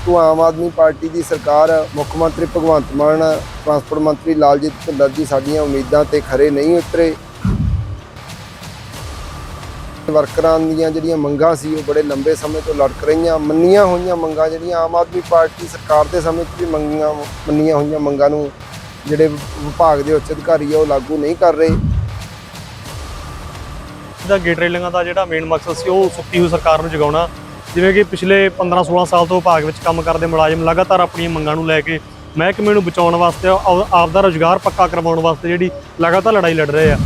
ਪਰੰਤੂ ਆਮ ਆਦਮੀ ਪਾਰਟੀ ਦੀ ਸਰਕਾਰ ਮੁੱਖ ਮੰਤਰੀ ਭਗਵੰਤ ਮਾਨ, ਟਰਾਂਸਪੋਰਟ ਮੰਤਰੀ ਲਾਲਜੀਤ ਭੁੱਲਰ ਜੀ ਸਾਡੀਆਂ ਉਮੀਦਾਂ ਤੇ ਖਰੇ ਨਹੀਂ ਉਤਰੇ। ਵਰਕਰਾਂ ਦੀਆਂ ਜਿਹੜੀਆਂ ਮੰਗਾਂ ਸੀ, ਉਹ ਬੜੇ ਲੰਬੇ ਸਮੇਂ ਤੋਂ ਲੜਕ ਰਹੀਆਂ, ਮੰਨੀਆਂ ਹੋਈਆਂ ਮੰਗਾਂ ਜਿਹੜੀਆਂ ਆਮ ਆਦਮੀ ਪਾਰਟੀ ਸਰਕਾਰ ਦੇ ਸਮੇਂ 'ਚ ਵੀ ਮੰਗੀਆਂ, ਮੰਨੀਆਂ ਹੋਈਆਂ ਮੰਗਾਂ ਨੂੰ ਜਿਹੜੇ ਵਿਭਾਗ ਦੇ ਉੱਚ ਅਧਿਕਾਰੀ ਆ, ਉਹ ਲਾਗੂ ਨਹੀਂ ਕਰ ਰਹੇ। ਦਾ ਗੇਟ ਰੇਲਿੰਗਾਂ ਦਾ ਜਿਹੜਾ ਮੇਨ ਮਕਸਦ ਸੀ, ਉਹ ਸੁੱਤੀ ਹੋਈ ਸਰਕਾਰ ਨੂੰ ਜਗਾਉਣਾ ਜਿਵੇਂ ਕਿ ਪਿਛਲੇ 15-16 ਸਾਲ ਤੋਂ ਵਿਭਾਗ ਵਿੱਚ ਕੰਮ ਕਰਦੇ ਮੁਲਾਜ਼ਮ ਲਗਾਤਾਰ ਆਪਣੀਆਂ ਮੰਗਾਂ ਨੂੰ ਲੈ ਕੇ ਮਹਿਕਮੇ ਨੂੰ ਬਚਾਉਣ ਵਾਸਤੇ ਆਪਦਾ ਆਪ ਰੁਜ਼ਗਾਰ ਪੱਕਾ ਕਰਵਾਉਣ ਵਾਸਤੇ ਜਿਹੜੀ ਲਗਾਤਾਰ ਲੜਾਈ ਲੜ ਰਹੇ ਆ।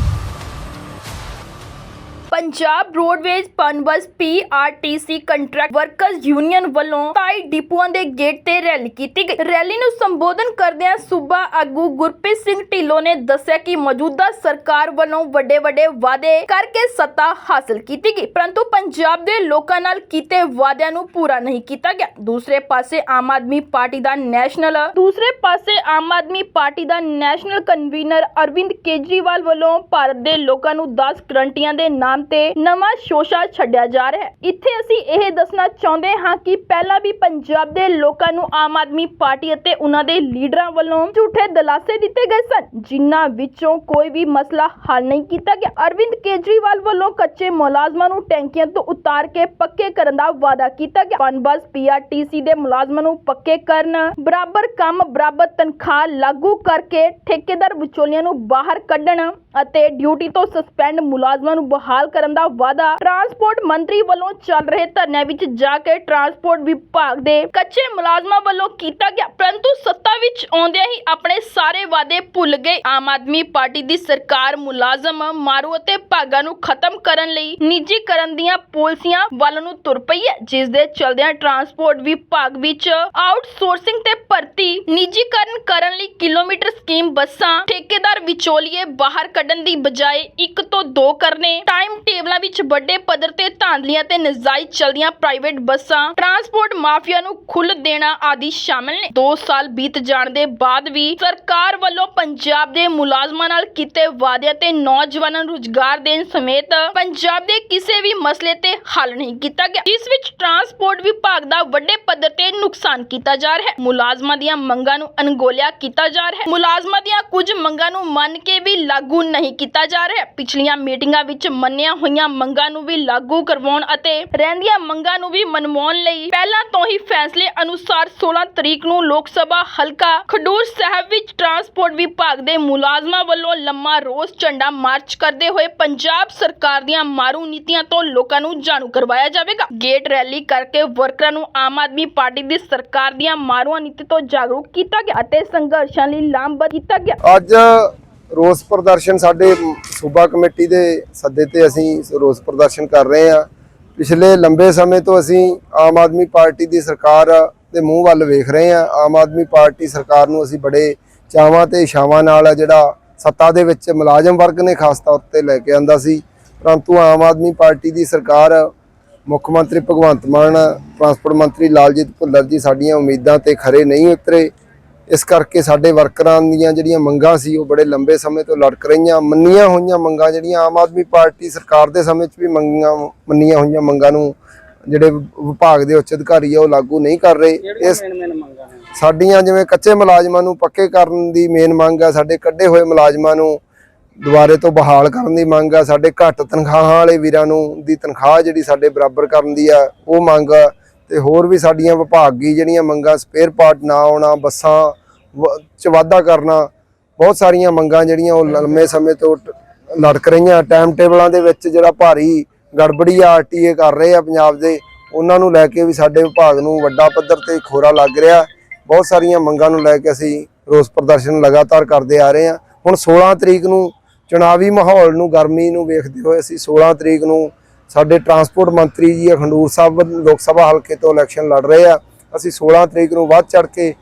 Punjab roadways Punbus PRTC contract workers union ਵੱਲੋਂ ਸਤਾਈ ਡਿਪੂਆਂ ਦੇ ਗੇਟ ਤੇ ਰੈਲੀ ਕੀਤੀ ਗਈ। ਰੈਲੀ ਨੂੰ ਸੰਬੋਧਨ ਕਰਦਿਆਂ ਸੂਬਾ ਆਗੂ ਗੁਰਪ੍ਰੀਤ ਸਿੰਘ ਢਿੱਲੋਂ ਨੇ ਦੱਸਿਆ ਕਿ ਮੌਜੂਦਾ ਸਰਕਾਰ ਵੱਲੋਂ ਵੱਡੇ ਵੱਡੇ ਵਾਅਦੇ ਕਰਕੇ ਸੱਤਾ ਹਾਸਲ ਕੀਤੀ ਗਈ, ਪਰੰਤੂ ਪੰਜਾਬ ਦੇ ਲੋਕਾਂ ਨਾਲ ਕੀਤੇ ਵਾਅਦਿਆਂ ਨੂੰ ਪੂਰਾ ਨਹੀਂ ਕੀਤਾ ਗਿਆ। ਦੂਸਰੇ ਪਾਸੇ ਆਮ ਆਦਮੀ ਪਾਰਟੀ ਦਾ ਨੈਸ਼ਨਲ ਦੂਸਰੇ ਪਾਸੇ ਆਮ ਆਦਮੀ ਪਾਰਟੀ ਦਾ ਨੈਸ਼ਨਲ ਕਨਵੀਨਰ ਅਰਵਿੰਦ ਕੇਜਰੀਵਾਲ ਵੱਲੋਂ ਭਾਰਤ ਦੇ ਲੋਕਾਂ ਨੂੰ 10 ਗਰੰਟੀਆਂ ਦੇ ਨਾਮ ਤੇ ਨਵਾਂ ਸ਼ੋਸ਼ਾ ਛੱਡਿਆ ਜਾ ਰਿਹਾ ਹੈ। ਇੱਥੇ ਅਸੀਂ ਇਹ ਦੱਸਣਾ ਚਾਹੁੰਦੇ ਹਾਂ ਕਿ ਪਹਿਲਾਂ ਵੀ ਪੰਜਾਬ ਦੇ ਲੋਕਾਂ ਨੂੰ ਆਮ ਆਦਮੀ ਪਾਰਟੀ ਅਤੇ ਉਹਨਾਂ ਦੇ ਲੀਡਰਾਂ ਵੱਲੋਂ ਝੂਠੇ ਦਲਾਸੇ ਦਿੱਤੇ ਗਏ ਸਨ, ਜਿਨ੍ਹਾਂ ਵਿੱਚੋਂ ਕੋਈ ਵੀ ਮਸਲਾ ਹੱਲ ਨਹੀਂ ਕੀਤਾ ਗਿਆ। ਅਰਵਿੰਦ ਕੇਜਰੀਵਾਲ ਵੱਲੋਂ ਕੱਚੇ ਮੁਲਾਜ਼ਮਾਂ ਨੂੰ ਟੈਂਕੀਆਂ ਤੋਂ ਉਤਾਰ ਕੇ ਪੱਕੇ ਕਰਨ ਦਾ ਵਾਅਦਾ ਕੀਤਾ ਗਿਆ। ਪਨਬਸ ਪੀਆਰਟੀਸੀ ਦੇ ਮੁਲਾਜ਼ਮਾਂ ਨੂੰ ਪੱਕੇ ਕਰਨ, ਬਰਾਬਰ ਕੰਮ, ਬਰਾਬਰ ਤਨਖਾਹ ਲਾਗੂ ਕਰਕੇ ਠੇਕੇਦਾਰ ਵਿਚੋਲੀਆਂ ਨੂੰ ਬਾਹਰ ਕੱਢਣ ਅਤੇ ਡਿਊਟੀ ਤੋਂ ਸਸਪੈਂਡ ਮੁਲਾਜ਼ਮਾਂ ਨੂੰ ਬਹਾਲ ਕਰਨ ਦਾ ਵਾਅਦਾ। ਟਰਾਂਸਪੋਰਟ ਮੰਤਰੀ ਵੱਲੋਂ ਚੱਲ ਰਹੇ ਧਰਨਿਆਂ ਵਿੱਚ ਜਾ ਕੇ ਟਰਾਂਸਪੋਰਟ ਵਿਭਾਗ ਦੇ ਕੱਚੇ ਮੁਲਾਜ਼ਮਾਂ ਵੱਲੋਂ ਕੀਤਾ ਗਿਆ, ਪਰੰਤੂ ਸੱਤਾ ਵਿੱਚ ਆਉਂਦਿਆਂ ਹੀ ਆਪਣੇ ਸਾਰੇ ਵਾਅਦੇ ਭੁੱਲ ਗਏ। ਆਮ ਆਦਮੀ ਪਾਰਟੀ ਦੀ ਸਰਕਾਰ ਮੁਲਾਜ਼ਮ, ਮਾਰੂ ਅਤੇ ਭਾਗਾਂ ਨੂੰ ਖਤਮ ਕਰਨ ਲਈ ਨਿੱਜੀਕਰਨ ਦੀਆਂ ਪਾਲਿਸੀਆਂ ਵੱਲ ਨੂੰ ਤੁਰ ਪਈ ਹੈ, ਜਿਸ ਦੇ ਚਲਦਿਆਂ ਟਰਾਂਸਪੋਰਟ ਵਿਭਾਗ ਵਿੱਚ ਆਊਟਸੋਰਸਿੰਗ ਤੇ ਭਰਤੀ, ਨਿੱਜੀਕਰਨ ਕਰਨ ਲਈ ਕਿਲੋਮੀਟਰ ਸਕੀਮ ਬੱਸਾਂ, ਠੇਕੇਦਾਰ ਵਿਚੋਲੀਏ ਬਾਹਰ ਕੱਢਣ ਦੀ ਬਜਾਏ ਇੱਕ ਤੋਂ ਦੋ ਕਰਨੇ ਟਾਈਮ ਟੇਬਲਾਂ ਵਿੱਚ ਵੱਡੇ ਪੱਧਰ ਤੇ ਧਾਂਦਲੀਆਂ ਤੇ ਨਜਾਇਜ਼ ਚਲਦੀਆਂ ਪ੍ਰਾਈਵੇਟ ਬੱਸਾਂ ਟਰਾਂਸਪੋਰਟ ਮਾਫੀਆ ਨੂੰ ਖੁੱਲ੍ਹ ਦੇਣਾ ਆਦਿ ਸ਼ਾਮਲ ਨੇ। 2 ਸਾਲ ਬੀਤ ਜਾਣ ਦੇ ਬਾਅਦ ਵੀ ਸਰਕਾਰ ਵੱਲੋਂ ਪੰਜਾਬ ਦੇ ਮੁਲਾਜ਼ਮਾਂ ਨਾਲ ਕੀਤੇ ਵਾਅਦਿਆਂ ਤੇ ਨੌਜਵਾਨਾਂ ਨੂੰ ਰੁਜ਼ਗਾਰ ਦੇਣ ਸਮੇਤ ਪੰਜਾਬ ਦੇ ਕਿਸੇ ਵੀ ਮਸਲੇ ਤੇ ਹੱਲ ਨਹੀਂ ਕੀਤਾ ਗਿਆ, ਜਿਸ ਵਿੱਚ ਟਰਾਂਸਪੋਰਟ ਵਿਭਾਗ ਦਾ ਵੱਡੇ ਪੱਧਰ ਤੇ ਨੁਕਸਾਨ ਕੀਤਾ ਜਾ ਰਿਹਾ ਹੈ। ਮੁਲਾਜ਼ਮਾਂ ਦੀਆਂ ਮੰਗਾਂ ਨੂੰ ਅਣਗੋਲਿਆ ਕੀਤਾ ਜਾ ਰਿਹਾ ਹੈ। ਮੁਲਾਜ਼ਮਾਂ ਦੀਆਂ ਕੁਝ ਮੰਗਾਂ ਨੂੰ ਮੰਨ ਕੇ ਵੀ ਲਾਗੂ ਨਹੀਂ ਕੀਤਾ ਜਾ ਰਿਹਾ। ਪਿਛਲੀਆਂ ਮੀਟਿੰਗਾਂ ਵਿੱਚ ਮੰਨੀਆਂ ਹੋਈਆਂ ਮੰਗਾਂ ਨੂੰ ਵੀ ਲਾਗੂ ਕਰਵਾਉਣ ਅਤੇ ਰਹਿੰਦੀਆਂ ਮੰਗਾਂ ਨੂੰ ਵੀ ਮਨਵਾਉਣ ਲਈ ਪਹਿਲਾਂ ਤੋਂ ਹੀ ਫੈਸਲੇ ਅਨੁਸਾਰ 16 ਤਰੀਕ ਨੂੰ ਲੋਕ ਸਭਾ ਹਲਕਾ ਖਡੂਰ ਸਾਹਿਬ ਵਿੱਚ ਟਰਾਂਸਪੋਰਟ ਵਿਭਾਗ ਦੇ ਮੁਲਾਜ਼ਮਾਂ ਵੱਲੋਂ ਲੰਮਾ ਰੋਸ ਝੰਡਾ ਮਾਰਚ ਕਰਦੇ ਹੋਏ ਪੰਜਾਬ ਸਰਕਾਰ ਦੀਆਂ ਮਾਰੂ ਨੀਤੀਆਂ ਤੋਂ ਲੋਕਾਂ ਨੂੰ ਜਾਣੂ ਕਰਵਾਇਆ ਜਾਵੇਗਾ। ਗੇਟ ਰੈਲੀ ਕਰਕੇ ਵਰਕਰਾਂ ਨੂੰ ਆਮ ਆਦਮੀ ਪਾਰਟੀ ਦੀ ਸਰਕਾਰ ਦੀਆਂ ਮਾਰੂਆਂ ਨੀਤੀ ਤੋਂ ਜਾਗਰੂਕ ਕੀਤਾ ਗਿਆ ਅਤੇ ਸੰਘਰਸ਼ਾਂ ਲਈ ਲਾਮਬੱਧ ਕੀਤਾ ਗਿਆ। ਅੱਜ ਰੋਸ ਪ੍ਰਦਰਸ਼ਨ ਸਾਡੇ ਸੂਬਾ ਕਮੇਟੀ ਦੇ ਸੱਦੇ ਤੇ ਅਸੀਂ ਰੋਸ ਪ੍ਰਦਰਸ਼ਨ ਕਰ ਰਹੇ ਹਾਂ। ਪਿਛਲੇ ਲੰਬੇ ਸਮੇਂ ਤੋਂ ਅਸੀਂ ਆਮ ਆਦਮੀ ਪਾਰਟੀ ਦੀ ਸਰਕਾਰ ਦੇ ਮੂੰਹ ਵੱਲ ਵੇਖ ਰਹੇ ਹਾਂ। ਆਮ ਆਦਮੀ ਪਾਰਟੀ ਸਰਕਾਰ ਨੂੰ ਅਸੀਂ ਬੜੇ ਚਾਵਾਂ ਤੇ ਇਸ਼ਾਵਾਂ ਨਾਲ ਜਿਹੜਾ ਸੱਤਾ ਦੇ ਵਿੱਚ ਮੁਲਾਜ਼ਮ ਵਰਗ ਨੇ ਖਾਸ ਤੌਰ ਤੇ ਲੈ ਕੇ ਆਂਦਾ ਸੀ। ਪਰੰਤੂ ਆਮ ਆਦਮੀ ਪਾਰਟੀ ਦੀ ਸਰਕਾਰ ਮੁੱਖ ਮੰਤਰੀ ਭਗਵੰਤ ਮਾਨ, ਟਰਾਂਸਪੋਰਟ ਮੰਤਰੀ ਲਾਲਜੀਤ ਭੁੱਲਰ ਜੀ ਸਾਡੀਆਂ ਉਮੀਦਾਂ ਤੇ ਖਰੇ ਨਹੀਂ ਉਤਰੇ। ਇਸ ਕਰਕੇ ਸਾਡੇ ਵਰਕਰਾਂ ਦੀਆਂ ਜਿਹੜੀਆਂ ਮੰਗਾਂ ਸੀ ਉਹ ਬੜੇ ਲੰਬੇ ਸਮੇਂ ਤੋਂ ਲੜਕ ਰਹੀਆਂ ਮੰਨੀਆਂ ਹੋਈਆਂ ਮੰਗਾਂ ਜਿਹੜੀਆਂ ਆਮ ਆਦਮੀ ਪਾਰਟੀ ਸਰਕਾਰ ਦੇ ਸਮੇਂ 'ਚ ਵੀ ਮੰਗੀਆਂ ਮੰਨੀਆਂ ਹੋਈਆਂ ਮੰਗਾਂ ਨੂੰ ਜਿਹੜੇ ਵਿਭਾਗ ਦੇ ਉੱਚ ਅਧਿਕਾਰੀ ਆ ਉਹ ਲਾਗੂ ਨਹੀਂ ਕਰ ਰਹੇ। ਇਸ ਸਾਡੀਆਂ ਜਿਵੇਂ ਕੱਚੇ ਮੁਲਾਜ਼ਮਾਂ ਨੂੰ ਪੱਕੇ ਕਰਨ ਦੀ ਮੇਨ ਮੰਗ ਆ ਸਾਡੇ ਕੱਢੇ ਹੋਏ ਮੁਲਾਜ਼ਮਾਂ ਨੂੰ ਦੁਬਾਰੇ ਤੋਂ ਬਹਾਲ ਕਰਨ ਦੀ ਮੰਗ ਆ ਸਾਡੇ ਘੱਟ ਤਨਖਾਹਾਂ ਵਾਲੇ ਵੀਰਾਂ ਨੂੰ ਦੀ ਤਨਖਾਹ ਜਿਹੜੀ ਸਾਡੇ ਬਰਾਬਰ ਕਰਨ ਦੀ ਆ ਉਹ ਮੰਗ ਆ। ਤੇ ਹੋਰ ਵੀ ਸਾਡੀਆਂ ਵਿਭਾਗੀ ਜਿਹੜੀਆਂ ਮੰਗਾਂ ਸਪੇਅਰ ਪਾਰਟ ਨਾ ਆਉਣਾ, ਬੱਸਾਂ ਵ- ਚ ਵਾਧਾ ਕਰਨਾ, ਬਹੁਤ ਸਾਰੀਆਂ ਮੰਗਾਂ ਜਿਹੜੀਆਂ ਉਹ ਲੰਮੇ ਸਮੇਂ ਤੋਂ ਟ- ਲਟਕ ਰਹੀਆਂ। ਟਾਈਮ ਟੇਬਲਾਂ ਦੇ ਵਿੱਚ ਜਿਹੜਾ ਭਾਰੀ ਗੜਬੜੀ ਆ ਆਰਟੀਏ ਕਰ ਰਹੇ ਆ ਪੰਜਾਬ ਦੇ, ਉਹਨਾਂ ਨੂੰ ਲੈ ਕੇ ਵੀ ਸਾਡੇ ਵਿਭਾਗ ਨੂੰ ਵੱਡਾ ਪੱਧਰ ਤੇ ਖੋਰਾ ਲੱਗ ਰਿਹਾ। ਬਹੁਤ ਸਾਰੀਆਂ ਮੰਗਾਂ ਨੂੰ ਲੈ ਕੇ ਅਸੀਂ ਰੋਸ ਪ੍ਰਦਰਸ਼ਨ ਲਗਾਤਾਰ ਕਰਦੇ ਆ ਰਹੇ ਹਾਂ। ਹੁਣ 16 ਤਰੀਕ ਨੂੰ ਚੁਣਾਵੀ ਮਾਹੌਲ ਨੂੰ, ਗਰਮੀ ਨੂੰ ਵੇਖਦੇ ਹੋਏ ਅਸੀਂ 16 ਤਰੀਕ ਨੂੰ ਸਾਡੇ ਟਰਾਂਸਪੋਰਟ ਮੰਤਰੀ ਜੀ ਖੰਡੂਰ ਸਾਹਿਬ ਲੋਕ ਸਭਾ ਹਲਕੇ ਤੋਂ ਇਲੈਕਸ਼ਨ ਲੜ ਰਹੇ ਆ। ਅਸੀਂ 16 ਤਰੀਕ ਨੂੰ ਵੱਧ ਚੜ ਕੇ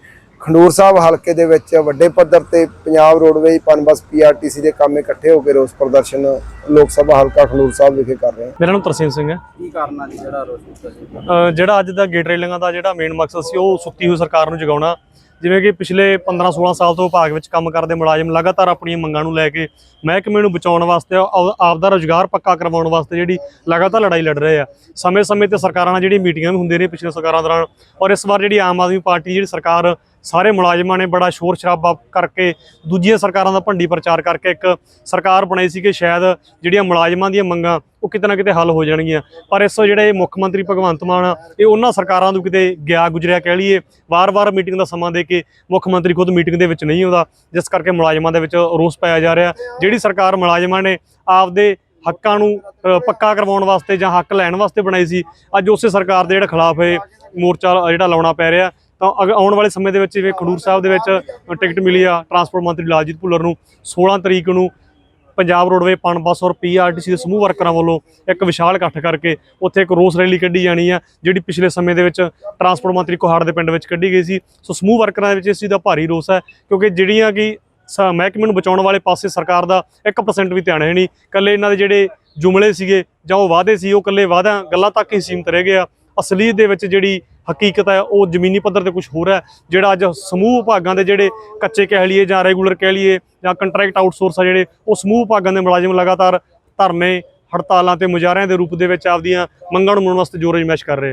ਖੰਡੂਰ ਸਾਹਿਬ ਹਲਕੇ ਦੇ ਵਿੱਚ ਵੱਡੇ ਪੱਧਰ ਤੇ ਪੰਜਾਬ ਰੋਡਵੇਜ਼ ਪਨਬਸ ਪੀਆਰਟੀਸੀ ਦੇ ਕੰਮ ਇਕੱਠੇ ਹੋ ਕੇ ਰੋਸ ਪ੍ਰਦਰਸ਼ਨ ਲੋਕ ਸਭਾ ਹਲਕਾ ਖੰਡੂਰ ਸਾਹਿਬ ਵਿਖੇ ਕਰ ਰਹੇ ਹਾਂ ਮੇਰਾ ਨਾਮ ਤਰਸੇਮ ਸਿੰਘ ਹੈ। ਕੀ ਕਰਨਾ ਜੀ ਜਿਹੜਾ ਰੋਸ ਜਿਹੜਾ ਅੱਜ ਦਾ ਗੇਟ ਰੇਲਿੰਗਾਂ ਦਾ ਜਿਹੜਾ ਮੇਨ ਮਕਸਦ ਸੀ ਉਹ ਸੁੱਤੀ ਹੋਈ ਸਰਕਾਰ ਨੂੰ ਜਗਾਉਣਾ। ਜਿਵੇਂ ਕਿ ਪਿਛਲੇ 15-16 ਸਾਲ ਤੋਂ ਵਿਭਾਗ ਵਿੱਚ ਕੰਮ ਕਰਦੇ ਮੁਲਾਜ਼ਮ ਲਗਾਤਾਰ ਆਪਣੀਆਂ ਮੰਗਾਂ ਨੂੰ ਲੈ ਕੇ ਮਹਿਕਮੇ ਨੂੰ ਬਚਾਉਣ ਵਾਸਤੇ ਆਪ- ਆਪਦਾ ਰੁਜ਼ਗਾਰ ਪੱਕਾ ਕਰਵਾਉਣ ਵਾਸਤੇ ਜਿਹੜੀ ਲਗਾਤਾਰ ਲੜਾਈ ਲੜ ਰਹੇ ਆ। ਸਮੇਂ-ਸਮੇਂ ਤੇ ਸਰਕਾਰਾਂ ਨਾਲ ਜਿਹੜੀ ਮੀਟਿੰਗਾਂ ਵੀ ਹੁੰਦੀਆਂ ਨੇ ਪਿਛਲੇ ਸਰਕਾਰਾਂ ਦੌਰਾਨ ਔਰ ਇਸ ਵਾਰ ਜਿਹੜੀ ਆਮ ਆਦਮੀ ਪਾਰਟੀ, ਜਿਹੜੀ ਸਰਕਾਰ ਸਾਰੇ ਮੁਲਾਜ਼ਮਾਂ ਨੇ ਬੜਾ ਸ਼ੋਰ ਸ਼ਰਾਬਾ ਕਰਕੇ ਦੂਜੀਆਂ ਸਰਕਾਰਾਂ ਦਾ ਭੰਡੀ ਪ੍ਰਚਾਰ ਕਰਕੇ ਇੱਕ ਸਰਕਾਰ ਬਣਾਈ ਸੀ ਕਿ ਸ਼ਾਇਦ ਜਿਹੜੀਆਂ ਮੁਲਾਜ਼ਮਾਂ ਦੀਆਂ ਮੰਗਾਂ ਉਹ ਕਿਤੇ ਨਾ ਕਿਤੇ ਹੱਲ ਹੋ ਜਾਣਗੀਆਂ। ਪਰ ਇਸ ਜਿਹੜੇ ਇਹ ਮੁੱਖ ਮੰਤਰੀ ਭਗਵੰਤ ਮਾਨ ਆ, ਇਹ ਉਹਨਾਂ ਸਰਕਾਰਾਂ ਨੂੰ ਕਿਤੇ ਗਿਆ ਗੁਜਰਿਆ ਕਹਿ ਲਈਏ। ਵਾਰ-ਵਾਰ ਮੀਟਿੰਗ ਦਾ ਸਮਾਂ ਦੇ ਕੇ ਮੁੱਖ ਮੰਤਰੀ ਖੁਦ ਮੀਟਿੰਗ ਦੇ ਵਿੱਚ ਨਹੀਂ ਆਉਂਦਾ ਜਿਸ ਕਰਕੇ ਮੁਲਾਜ਼ਮਾਂ ਦੇ ਵਿੱਚ ਰੋਸ ਪਾਇਆ ਜਾ ਰਿਹਾ। ਜਿਹੜੀ ਸਰਕਾਰ ਮੁਲਾਜ਼ਮਾਂ ਨੇ ਆਪਦੇ ਹੱਕਾਂ ਨੂੰ ਪੱਕਾ ਕਰਵਾਉਣ ਵਾਸਤੇ ਜਾਂ ਹੱਕ ਲੈਣ ਵਾਸਤੇ ਬਣਾਈ ਸੀ ਅੱਜ ਉਸੇ ਸਰਕਾਰ ਦੇ ਜਿਹੜਾ ਖਿਲਾਫ ਇਹ ਮੋਰਚਾ ਜਿਹੜਾ ਲਾਉਣਾ ਪੈ ਰਿਹਾ। ਤਾਂ ਅਗ- ਆਉਣ ਵਾਲੇ ਸਮੇਂ ਦੇ ਵਿੱਚ ਜਿਵੇਂ ਖਡੂਰ ਸਾਹਿਬ ਦੇ ਵਿੱਚ ਟਿਕਟ ਮਿਲੀ ਆ ਟਰਾਂਸਪੋਰਟ ਮੰਤਰੀ ਲਾਲਜੀਤ ਭੁੱਲਰ ਨੂੰ 16 ਤਰੀਕ ਨੂੰ ਪੰਜਾਬ ਰੋਡਵੇ ਪਣ ਬੱਸ ਔਰ ਪੀਆਰਟੀਸੀ ਦੇ ਸਮੂਹ ਵਰਕਰਾਂ ਵੱਲੋਂ ਇੱਕ ਵਿਸ਼ਾਲ ਇਕੱਠ ਕਰਕੇ ਉੱਥੇ ਇੱਕ ਰੋਸ ਰੈਲੀ ਕੱਢੀ ਜਾਣੀ ਆ, ਜਿਹੜੀ ਪਿਛਲੇ ਸਮੇਂ ਦੇ ਵਿੱਚ ਟਰਾਂਸਪੋਰਟ ਮੰਤਰੀ ਕੋਹਾੜ ਦੇ ਪਿੰਡ ਵਿੱਚ ਕੱਢੀ ਗਈ ਸੀ। ਸੋ ਸਮੂਹ ਵਰਕਰਾਂ ਦੇ ਵਿੱਚ ਇਸ ਚੀਜ਼ ਦਾ ਭਾਰੀ ਰੋਸ ਹੈ, ਕਿਉਂਕਿ ਜਿਹੜੀਆਂ ਕਿ ਸ- ਮਹਿਕਮੇ ਨੂੰ ਬਚਾਉਣ ਵਾਲੇ ਪਾਸੇ ਸਰਕਾਰ ਦਾ 1% ਵੀ ਧਿਆਨ ਹੈ ਨਹੀਂ। ਕੱਲੇ ਇਹਨਾਂ ਦੇ ਜਿਹੜੇ ਜੁਮਲੇ ਸੀਗੇ ਜਾਂ ਉਹ ਵਾਅਦੇ ਸੀ, ਉਹ ਕੱਲੇ ਵਾਅਦਾ ਗੱਲਾਂ ਤੱਕ ਹੀ ਸੀਮਤ ਰਹਿ ਗਿਆ ਅਸਲੀਅਤ ਦੇ ਵਿੱਚ ਜਿਹੜੀ ਹਕੀਕਤ ਹੈ, ਉਹ ਜ਼ਮੀਨੀ ਪੱਧਰ ਤੇ ਕੁਝ ਹੋਰ ਹੈ, ਜਿਹੜਾ ਅੱਜ ਸਮੂਹ ਵਿਭਾਗਾਂ ਦੇ ਜਿਹੜੇ ਕੱਚੇ ਕਹਿ ਲਈਏ ਜਾਂ ਰੈਗੂਲਰ ਕਹਿ ਲਈਏ ਜਾਂ ਕੰਟਰੈਕਟ ਆਊਟਸੋਰਸ ਆ ਜਿਹੜੇ, ਉਹ ਸਮੂਹ ਵਿਭਾਗਾਂ ਦੇ ਮੁਲਾਜ਼ਮ ਲਗਾਤਾਰ ਧਰਨੇ, ਹੜਤਾਲਾਂ ਤੇ ਮੁਜ਼ਾਹਰਿਆਂ ਦੇ ਰੂਪ ਦੇ ਵਿੱਚ ਆਪਦੀਆਂ ਮੰਗਾਂ ਨੂੰ ਮਨਾਉਣ ਵਾਸਤੇ ਜੋਰ ਅਜਮਾਇਸ਼ ਕਰ ਰਹੇ